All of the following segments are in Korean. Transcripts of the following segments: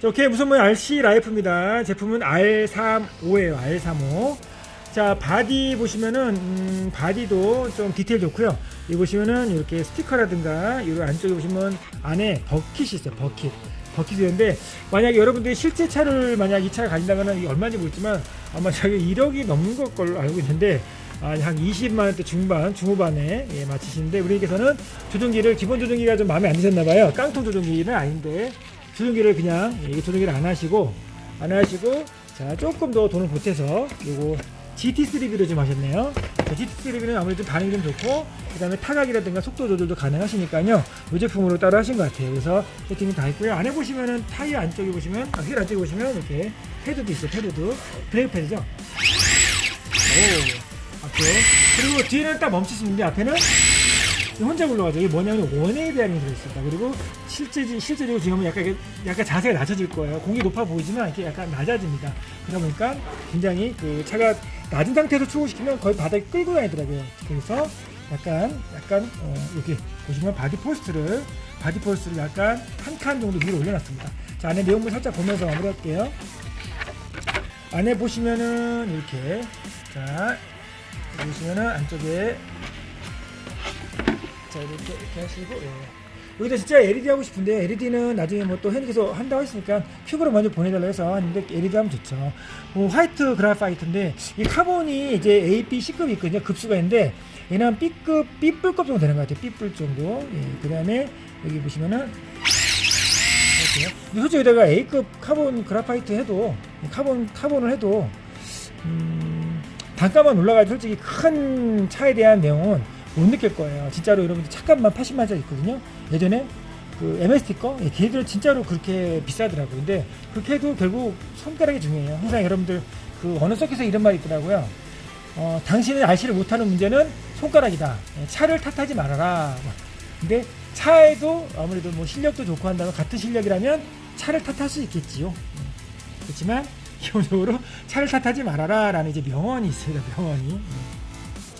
자, 오케이 무슨 뭐 RC 라이프입니다. 제품은 R35예요. R35. 자 바디 보시면은 음, 바디도 좀 디테일 좋고요. 이 보시면은 이렇게 스티커라든가 이 안쪽에 보시면 안에 버킷이 있어요. 버킷. 버킷이 있는데 만약에 여러분들이 실제 차를 만약 이 차를 가진다면은 이게 얼마인지 모르지만 아마 저기 1억이 넘는 것 걸로 알고 있는데 아, 한 20만 원대 중반 중후반에 예, 맞추시는데 우리께서는 조종기를 기본 조종기가 좀 마음에 안 드셨나 봐요. 깡통 조종기는 아닌데 조종기를 그냥 예, 이게 조종기를 안 하시고 안 하시고 자 조금 더 돈을 보태서 요거 GT3B로 좀 하셨네요. GT3B는 아무래도 반응이 좀 좋고 그 다음에 타각이라든가 속도 조절도 가능하시니까요. 이 제품으로 따로 하신 것 같아요. 그래서 세팅이 다 있고요. 안에 보시면은 타이어 안쪽에 보시면 아, 휠 안쪽에 보시면 이렇게 패드도 있어요. 패드도 브레이크 패드죠. 오 앞에 그리고 뒤에는 딱 있는데 앞에는 혼자 굴러가죠. 이게 뭐냐면 원웨이 배양이 들어있습니다. 그리고 실제, 실제적으로 지금 약간, 약간 자세가 낮아질 거예요. 공이 높아 보이지만 이렇게 약간 낮아집니다. 그러다 보니까 굉장히 그 차가 낮은 상태에서 출고시키면 거의 바닥에 끌고 다니더라고요. 그래서 약간, 약간, 어, 여기 보시면 바디 포스트를, 바디 포스트를 약간 한 칸 정도 위로 올려놨습니다. 자, 안에 내용물 살짝 보면서 마무리할게요. 안에 보시면은 이렇게, 자, 보시면은 안쪽에 자 이렇게 이렇게 하시고 예. 여기다 진짜 LED 하고 싶은데 LED는 나중에 뭐또 hen께서 한다고 했으니까 큐브로 먼저 보내달라 해서 하는데 LED 하면 좋죠. 뭐 화이트 그라파이트인데 이 카본이 이제 A, B, C급이 있거든요. 급수가 있는데 얘는 B급, B뿔급 정도 되는 것 같아요. B뿔 정도. 예. 그 다음에 여기 보시면은 이렇게요. 근데 솔직히 여기다가 A급 카본 그라파이트 해도 카본 카본을 해도 음, 단가만 올라가도 솔직히 큰 차에 대한 내용은 못 느낄 거예요. 진짜로 여러분들 차값만 80만짜리 있거든요. 예전에 그 MST 거, 예, 걔들 진짜로 그렇게 비싸더라고요. 근데 그렇게 해도 결국 손가락이 중요해요. 항상 여러분들 그 어느 서킷에 이런 말이 있더라고요. 어, 당신은 RC를 못하는 문제는 손가락이다. 예, 차를 탓하지 말아라. 근데 차에도 아무래도 뭐 실력도 좋고 한다면 같은 실력이라면 차를 탓할 수 있겠지요. 음. 그렇지만 기본적으로 차를 탓하지 말아라 라는 이제 명언이 있습니다. 명언이.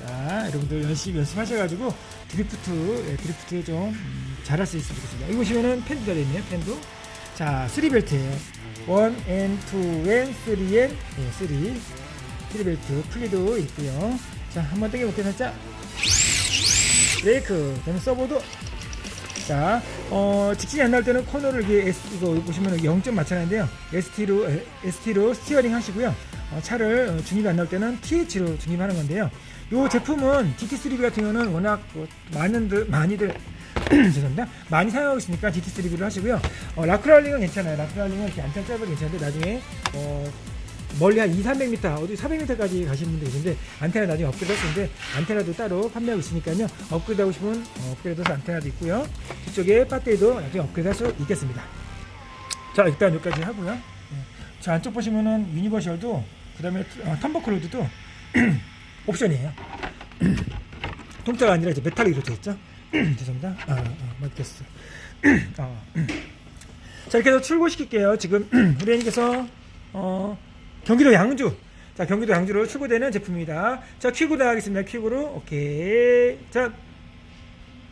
음. 자, 여러분들 열심히 연습하셔가지고 드리프트, 예, 드리프트 좀 음, 잘할 수 있으면 좋겠습니다. 이거 보시면은 펜도 달려있네요, 펜도. 자, 3벨트예요 1 and 2 and 3 and 예, 3. 3벨트 풀리도 있고요. 자, 한번 당겨볼게요, 살짝. 브레이크, 그다음에 서버도. 자, 어, 직진이 안 나올 때는 코너를 이게 S, 이거 보시면 0점 맞춰놨는데요. ST로, ST로 스티어링 하시고요. 어, 차를 어, 중립이 안 나올 때는 TH로 중립하는 건데요. 이 제품은 GT3B 같은 경우는 워낙 뭐 많은 들, 많이들, 죄송합니다. 많이 사용하고 있으니까 GT3B를 하시고요. 어, 라크랄링은 괜찮아요. 라크랄링은 이렇게 안전 짧아도 괜찮은데 나중에, 어, 멀리 한 2, 300m, 어디 400m까지 가시는 분들 계신데 안테나 나중에 업그레이드 할수 있는데 안테나도 따로 판매하고 있으니까요. 업그레이드 하고 싶으면 어, 업그레이드 안테나도 있고요. 뒤쪽에 배터리도 나중에 업그레이드 할 수 있겠습니다. 자, 일단 여기까지 하고요. 네. 자, 안쪽 보시면은 유니버셜도 그다음에 어, 텀버클로드도 옵션이에요. 통짜가 아니라 이제 메탈릭으로 되어 있죠. 죄송합니다. 아, 아 맞겠어. 아, 자, 이렇게 해서 출고시킬게요. 지금 우리 애님께서 어, 경기도 양주. 자, 경기도 양주로 출고되는 제품입니다. 자, 퀵으로 하겠습니다. 퀵으로. 오케이. 자,